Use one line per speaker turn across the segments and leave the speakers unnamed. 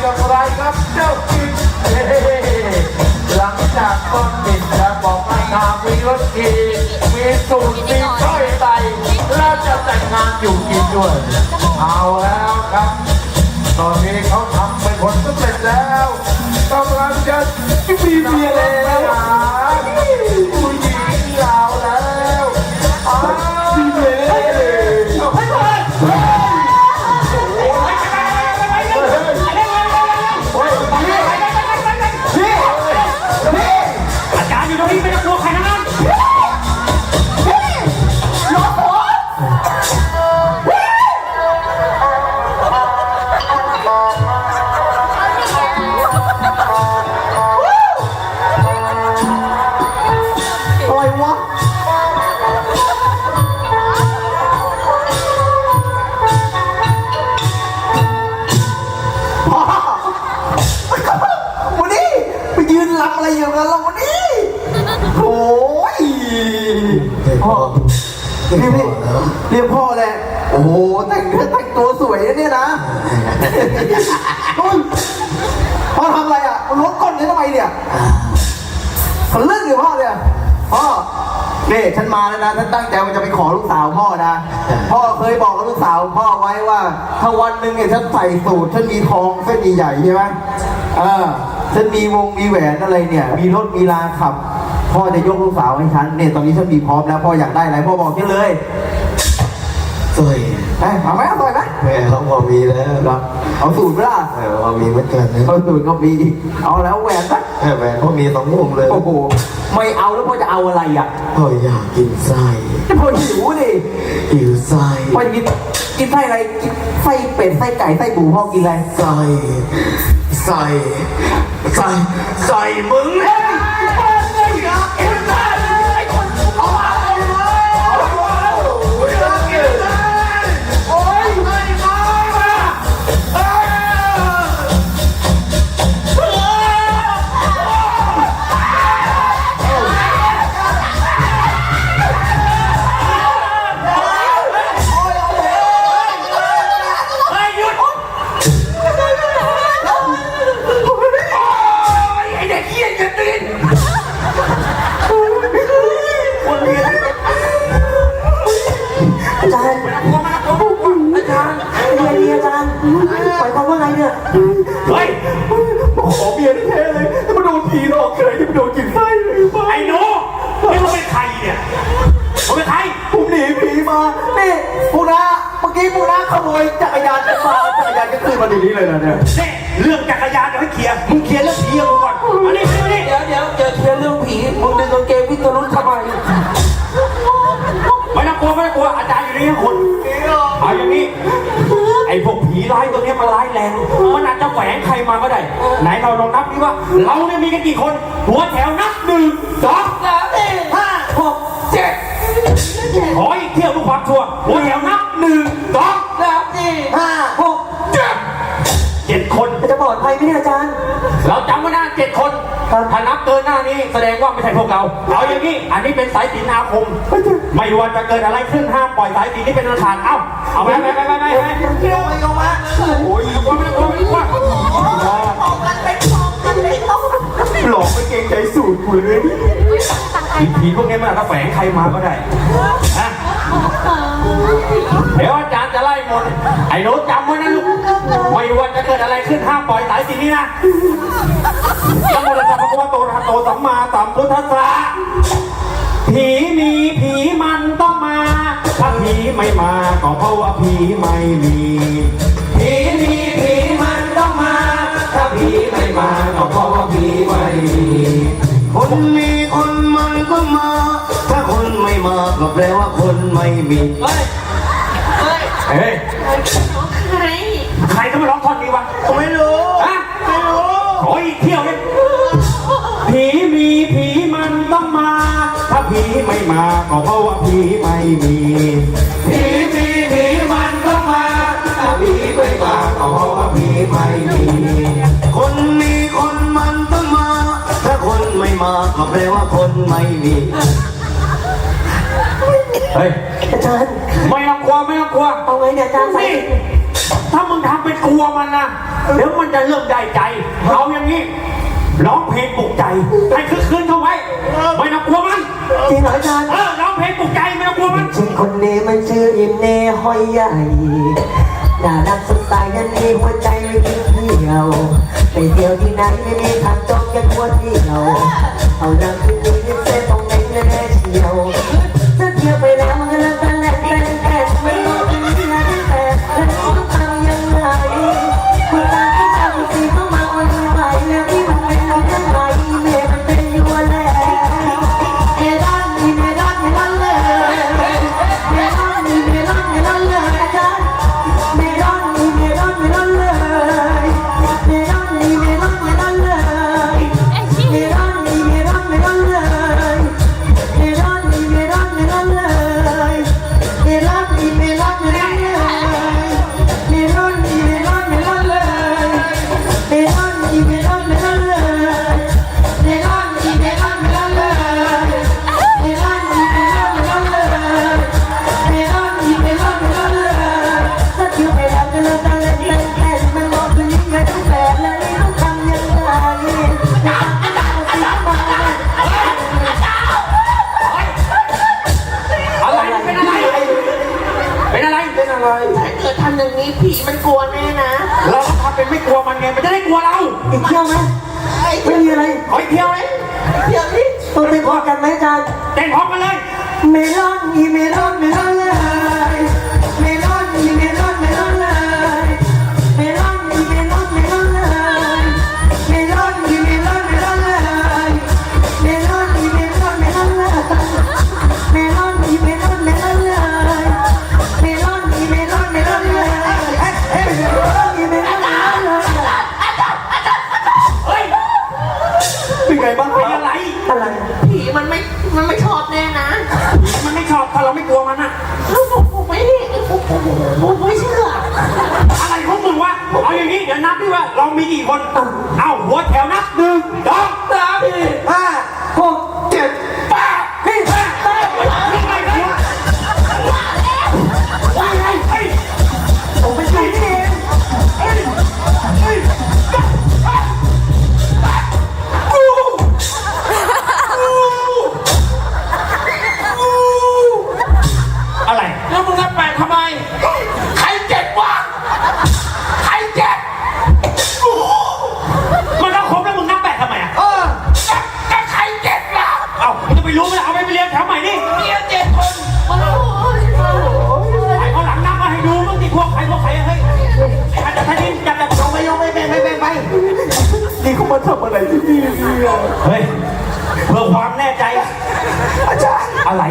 อย่างไรครับเจ้ากินเฮ้หลังจากต้นติดแล้วบอกให้นามีรถกีมีสูตรมีช้อยไตแล้วจะแต่งงานอยู่กินด้วย เอาแล้วครับ ตอนนี้เขาทำไปผลสำเร็จแล้วกำลังจะมีเมียแล้ว
พ่อ เรียกเรียกเรียกพ่อเลยโอ้โห แต่งเนื้อแต่งตัวสวยนะเนี่ยนะเฮ้ยพ่อทำอะไรอะมันลดก้นนี้ทำไมเนี่ยมันเลื่อนหรือพ่อเนี่ย พ่อนี่ฉันมาแล้วนะฉันตั้งใจว่าจะไปขอลูกสาวพ่อนะ พ่อเคยบอกกับลูกสาวพ่อไว้ว่า ถ้าวันหนึ่งเนี่ยฉันใส่สูทฉันมีทองเส้นใหญ่ๆใช่ไหมเออฉันมีวงมีแหวนอะไรเนี่ย มีรถมีลาขับ พ่อจะยกลูกสาวให้ฉันเนี่ยตอนนี้ฉันมีพร้อมแล้วพ่ออยากได้อะไรพ่อบอกฉันเลย
สวย
เอ้ยเอาไหมเอาต่อยไหม
แม่เขาพอมีแล้ว
เหรอเอาสูตรไหมล่ะ
แม่พอมีเหมือนกันนะ
เอาสูตรก็มีอีกเอาแล้วแหวนไหม
แม่แม่เขามีสองวงเลย
โอ้โหไม่เอาแล้วพ่อจะเอาอะไรอะ
พ่ออยากกินไส้
พ่อหิวดิ
หิวไส้
พ่อจะกินกินไส้อะไรกินไส้เป็ดไส้ไก่ไส้หมูพ่อกินอะไร
ไส้ไส้ไส้ไส้มึงเฮ้ย
ร้ายตั
วเนี้ยมันร้ายแรง มันอาจจะแฝงใครมาก็ได้ ไหนเราลองนับดิว่า เราเนี่ยมีกันกี่คน หัวแถวนับหนึ่งสอง
สามสี่ห้าหกเจ็ด
ขออีกเที่ยวทุกความชัวร์หัวแถวนับหนึ่งสอง
สามสี่ห้าหก
เจ็ดเจ็ดคน
จะปลอดภัยไหมเนี่ยอาจารย์
ถ้านับเกินหน้านี้แสดงว่าไม่ใช่พวกเรา เอาอย่างนี้ อันนี้เป็นสายสินอาคม ไม่ว่าจะเกิดอะไรขึ้นห้ามปล่อยสายสินนี้เป็นอันขาดเอ้า เอาไปไปไปไปไปไป
เที่ยวไปเอามา
โอ้ยม่ต้องกลัวไม่ต้องกลัวไม่ต้องกลัว
หลอกไม่เกรงใจสูตรกูเลย
ผีพวกนี้มันอาจจะแฝงใครมาก็ได้นะ เดี๋ยวอาจารย์จะไล่หมด ไอ้โน้ตจำไว้นะลูก ไม่ว่าจะเกิดอะไรขึ้นห้ามปล่อยสายสินนี้นะยังโมตัสสะพระพุทธโตอะระหะโตสัมมาสัมพุทธัสสะผีมีผีมันต้องมา ถ้าผีไม่มาก็เพราะว่าผีไม่มี ผีมีผีมันต้องมา ถ้าผีไม่มาก็เพราะว่าผีไม่มี
คนมีคนมันก็มา ม่มาก็แปลว่าคนไม่มี
เฮ้ยเฮ้ยใครจะมาร้องท่อนนี้วะ
ไม่รู้
ฮะไม่รู้ขออีกเที่ยวเลยผีมีผีมันต้องมา ถ้าผีไม่มาก็เพราะว่าผีไม่มีผีมีผีมันต้องมา ถ้าผีไม่มาก็เพราะว่าผีไม่มี
คนมีคนมันต้องมา ถ้าคนไม่มาก็แปลว่าคนไม่มี
เฮ้ย
อาจารย์
ไม่ต้องกลัวไม่ต้องกลัว
เอาไงเนี่ยอาจารย์ใส่
นี่ถ้ามึงทำเป็นกลัวมันนะเดี๋ยวมันจะเริ่มได้ใจเอาอย่างนี้ร้องเพลงปลุกใจให้คึกคืนเข้าไว้ไม่ต้องกลัวมัน
จริงเหรออาจารย์
เออร้องเพลงปลุกใจไม่ต้องกลัวมัน
จริงคนนี้มันชื่ออิมเน่หอยใหญ่น่ารักสดใสยันมีหัวใจไม่ทิ้งเที่ยวไปเที่ยวที่ไหนไม่มีทางจบกันหัวเที่ยวเอาเรื่องที่ดีที่เส้นตรงไหนแน่ๆเชียว จารย์เต้นพร้
อมกันเลย
เมลอนมีเมลอนเมลอน
ดี๋ยวนับดิว่าเรามีกี่คน เอ้าหัวแถวนับ
ทำ
อะไรที่นี่เนี่
ย
เฮ้ยเพื่อความแน่ใจ
อาจารย์
อะไร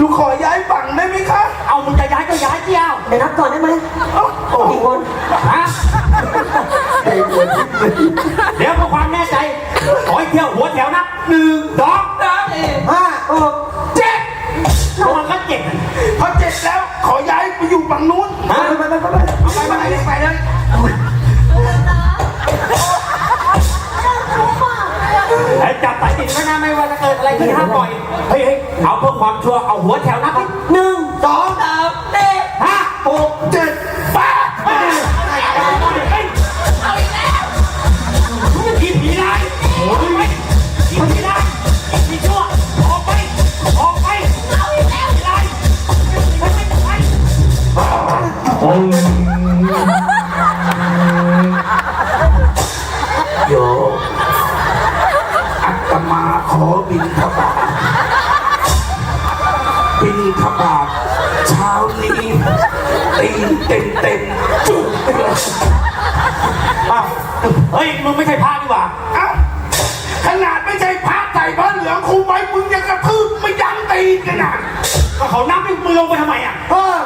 ลูกขอย้ายฝั่งได้ไหมคะ
เอามึงจะย้ายก็ย้ายเที่ยว
เดี๋ยวนับก่อนได้ไหมกี่คน
ฮะเดี๋ยวเพื่อความแน่ใจ ขอให้เที่ยวหัวแถวนับหนึ่งสองสามสี่
ห้าหก
เจ็ดเอามันก็เจ็ด
พอเจ็ดแล้วขอย้ายไปอยู่ฝั่งนู้น
ฮะ
ไปไปไปไป
เอาไปไปเลยไปเลย ไอ้จับสายติดไว้นะไม่ว่าจะเกิดอะไรขึ้นห้ามปล่อย เฮ้ยเฮ้ยเอาเพื่อความชัวร์เอาหัวแถวนับดิ
หนึ่งสอง
สาม
บินทบาทบินทบาทเช้านี้ตีนเต็มเต็มๆจุกเลย
อ้าวเฮ้ย มึงไม่ใช่พระดีกว่า
เอ้าขนาดไม่ใช่พระใส่พระเหลืองคุมไว้มึงยังกระทืบไม่ยั้งตีนกันนะ
ก็เขานับให้มึงลงไปทำไมอะ
เออ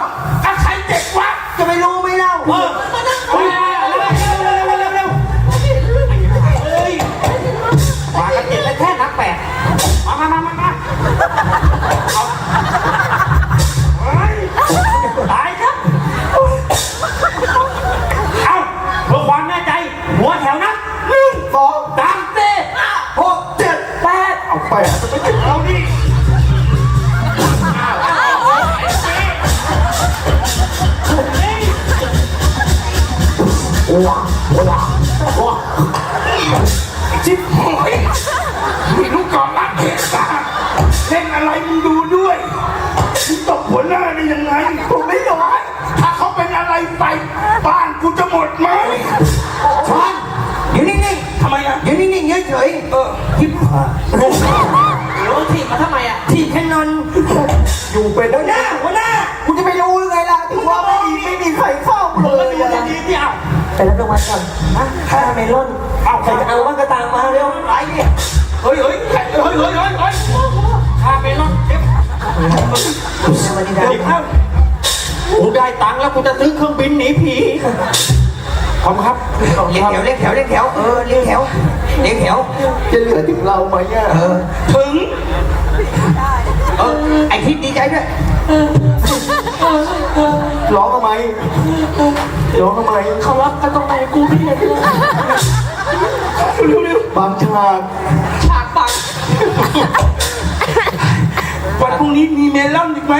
จิ๊บ
ห
อยมีลู
ก
กอล์ฟรักเทศาเล่นอะไรมึงดูด้วยมึงตบหัวหน้าได้ยังไงผมไม่ร้อยถ้าเขาเป็นอะไรไป บ้านกูจะหมดไหม
ชอนอยู่นิ่ง
ทำไมอะ
ๆอยู่นิ่งๆเฉย
เออ
ๆทิพย์
เดี๋ยวถีบมาทำไมอะ
ทีแค่นอนอยู่เป็นหัวหน้าหัวหน้า ไปรับรางวัลก่อนนะถ้าเมลอน
เอาใค
ใค
ร
ร
จะ
จะ
เอา
เอาบ้างก็ตามมาเร็วไปดิ
เฮ้ยเฮ้ยเฮ้ยเฮ้ยเฮ้ยเฮ้ยเฮ้ยพาไปรถเก็บ
สวัสดีค
เดี๋
รั
ยว
บ
เข้ากูได้ตังค์แล้วกูจะซื้อเครื่องบินหนีผีขอบคุณครับ
เรียงแถวเรียงแถวเรียงแถวเออเรียงแถวเรียงแถวจะเหลือถึงเราไหมเนี่ยเออ
ถึง
เออ ไอทิพย์ดีใจด้วยร้องทำไมร้องทำไม
เขารับกันตรงไหนกูไม่เห็นเลย
เร็ว
บางฉาก
ฉากปัง
ๆวันพรุ่งนี้มีเมลอนอีกไหม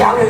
ยาวเลย